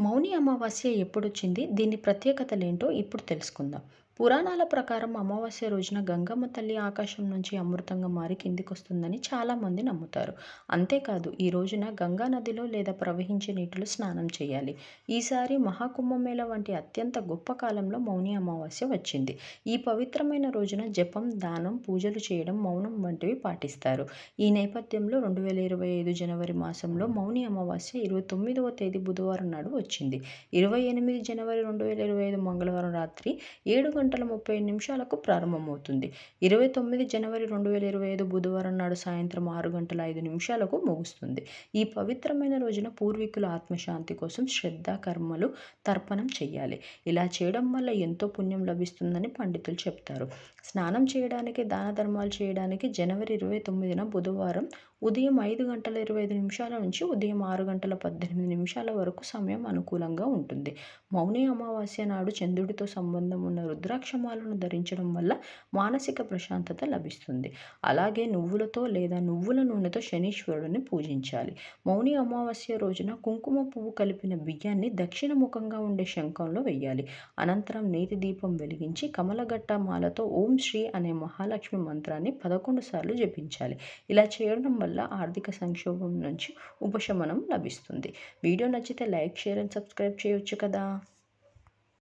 మౌని అమావాస్య ఎప్పుడొచ్చింది? దీని ప్రత్యేకతలేంటో ఇప్పుడు తెలుసుకుందాం. పురాణాల ప్రకారం అమావాస్య రోజున గంగమ్మ తల్లి ఆకాశం నుంచి అమృతంగా మారి కిందికొస్తుందని చాలామంది నమ్ముతారు. అంతేకాదు ఈ రోజున గంగా నదిలో లేదా ప్రవహించే నీటిలో స్నానం చేయాలి. ఈసారి మహాకుంభమేళ వంటి అత్యంత గొప్ప కాలంలో మౌని అమావాస్య వచ్చింది. ఈ పవిత్రమైన రోజున జపం దానం పూజలు చేయడం మౌనం వంటివి పాటిస్తారు. ఈ నేపథ్యంలో రెండు వేల ఇరవై ఐదు జనవరి మాసంలో మౌని అమావాస్య ఇరవై తొమ్మిదవ తేదీ బుధవారం నాడు వచ్చింది. ఇరవై ఎనిమిది జనవరి రెండు వేల ఇరవై ఐదు మంగళవారం రాత్రి ఏడు గంటల ముప్పై నిమిషాలకు ప్రారంభమవుతుంది. ఇరవై తొమ్మిది జనవరి రెండు వేల ఇరవై ఐదు బుధవారం నాడు సాయంత్రం ఆరు గంటల ఐదు నిమిషాలకు ముగుస్తుంది. ఈ పవిత్రమైన రోజున పూర్వీకుల ఆత్మశాంతి కోసం శ్రద్ధ కర్మలు తర్పణం చేయాలి. ఇలా చేయడం వల్ల ఎంతో పుణ్యం లభిస్తుందని పండితులు చెప్తారు. స్నానం చేయడానికి దాన ధర్మాలు చేయడానికి జనవరి ఇరవై తొమ్మిదిన బుధవారం ఉదయం ఐదు గంటల ఇరవై ఐదు నిమిషాల నుంచి ఉదయం ఆరు గంటల పద్దెనిమిది నిమిషాల వరకు సమయం అనుకూలంగా ఉంటుంది. మౌని అమావాస్య నాడు చంద్రుడితో సంబంధం ఉన్న రుద్రాక్షమాలను ధరించడం వల్ల మానసిక ప్రశాంతత లభిస్తుంది. అలాగే నువ్వులతో లేదా నువ్వుల నూనెతో శనీశ్వరుడిని పూజించాలి. మౌని అమావాస్య రోజున కుంకుమ పువ్వు కలిపిన బియ్యాన్ని దక్షిణ ముఖంగా ఉండే శంఖంలో వెయ్యాలి అనంతరం నేతి దీపం వెలిగించి కమలగట్ట మాలతో ఓం శ్రీ అనే మహాలక్ష్మి మంత్రాన్ని పదకొండు సార్లు జపించాలి. ఇలా చేయడం వల్ల ఆర్థిక సంక్షోభం నుంచి ఉపశమనం లభిస్తుంది. వీడియో నచ్చితే లైక్ షేర్ అండ్ సబ్స్క్రైబ్ చేయొచ్చు కదా.